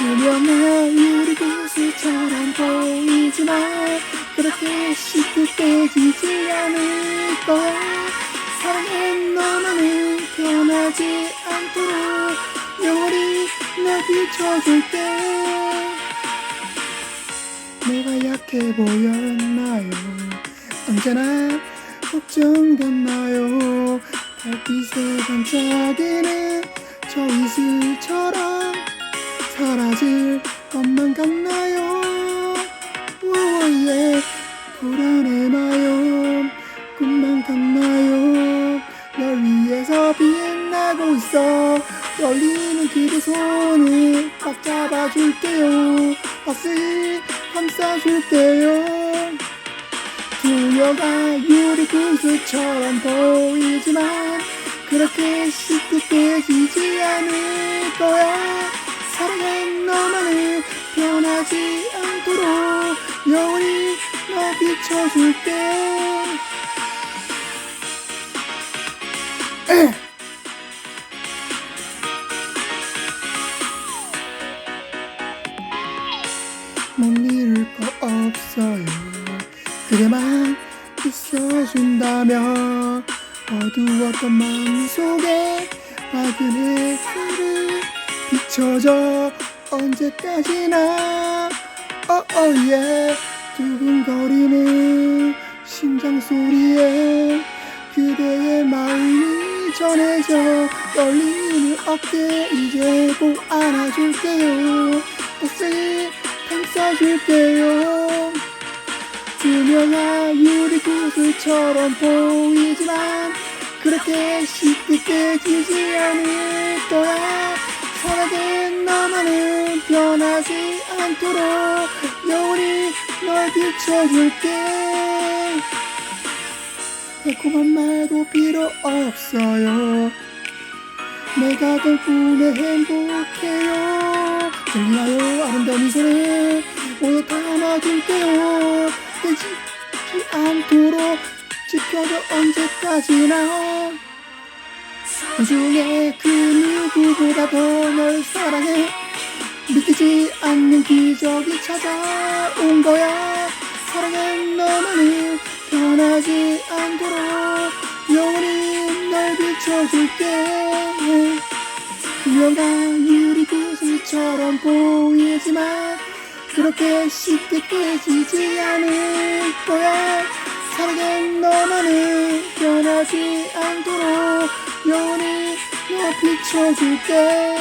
저렴해 우리 구슬처럼 보이지만 그렇게 쉽게 깨지지 않을 거야. 사랑은 너만을 변하지 않도록 영원히 나 비춰줄 때 내가 약해 보였나요? 언제나 걱정됐나요? 달빛에 반짝이는 저 이슬처럼 사라질 것만 같나요? 오예 불안해 마요? 꿈만 같나요? 널 위해서 빛나고 있어. 떨리는 그대 손을 꽉 잡아줄게요. 가슴 감싸줄게요. 그녀가 유리 구슬처럼 보이지만 그렇게 쉽게 깨지지 않을 거야 변하지 않도록 영원히 너 비춰줄게 못 이룰 거 없어요. 그대만 있어준다면 어두웠던 마음속에 밝은 햇살을 비춰줘 언제까지나 어어예. 두근거리는 심장 소리에 그대의 마음이 전해져 떨리는 어깨 이제 꼭 안아줄게요. 가슴 감싸줄게요. 투명한 유리 구슬처럼 보이지만 그렇게 쉽게 깨지지 않을 거야 사랑은 너만은 변하지 않도록 영원히 널 비춰줄게. 달콤한 말도 필요 없어요. 내가 덕분에 행복해요. 들리나요 아름다운 이 소리 모두 담아줄게요. 깨지지 않도록 지켜줘 언제까지나 나중에 그 누구보다 더널 사랑해. 믿기지 않는 기적이 찾아온 거야. 사랑은 너만을 변하지 않도록 영원히 널 비춰줄게. 투명한 유리 구슬처럼 보이지만 그렇게 쉽게 깨지지 않을 거야. 사랑은 너만을 변하지 않도록 영원히 너 비춰줄게.